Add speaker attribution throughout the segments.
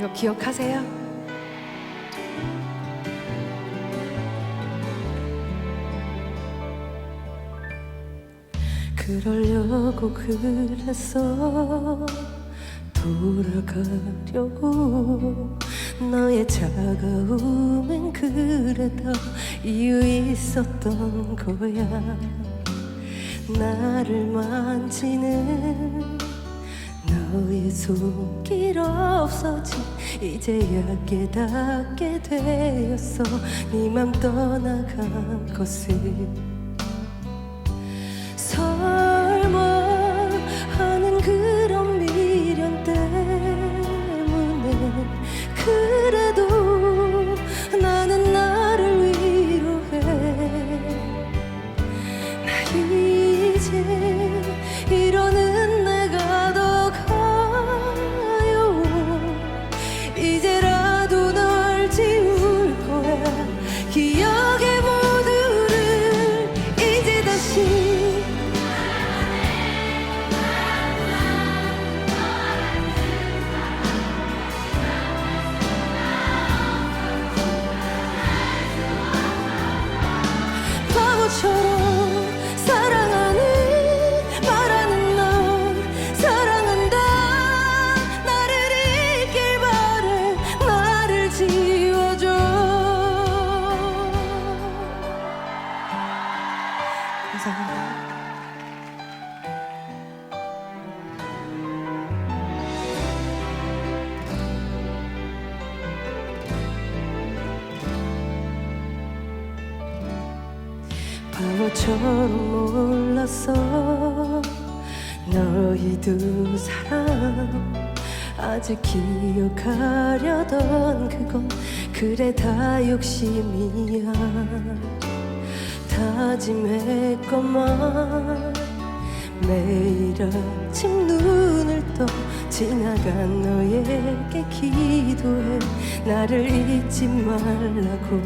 Speaker 1: 이거 기억하세요? 그러려고 그랬어 돌아가려고 너의 차가움엔 그래도 이유 있었던 거야 나를 만지는 손길 없어진 이제야 깨닫게 되었어. 네 맘 떠나간 것을 바보처럼 몰랐어 너희 두 사람 아직 기억하려던 그건 그래 다 욕심이야. 다짐했건만 매일 아침 눈을 떠 지나간 너에게 기도해. 나를 잊지 말라고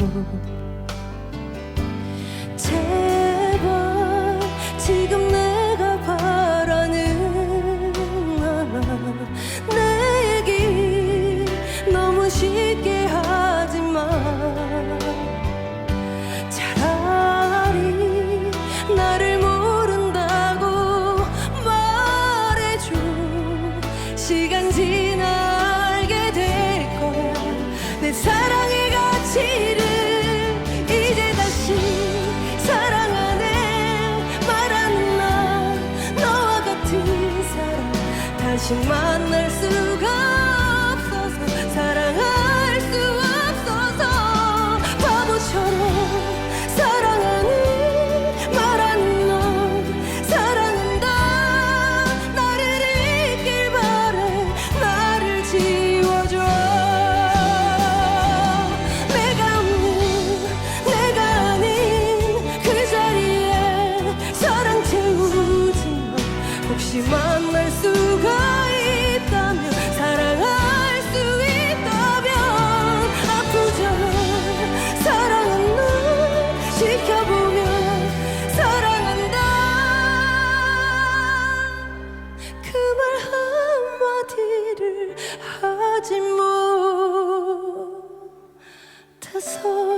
Speaker 1: 시간 지나 알게 될 거야. 내 사랑의 가치를 이제 다시 사랑하네. 말하는 나 너와 같은 사람. 다시 만날 수가 하지 못해서.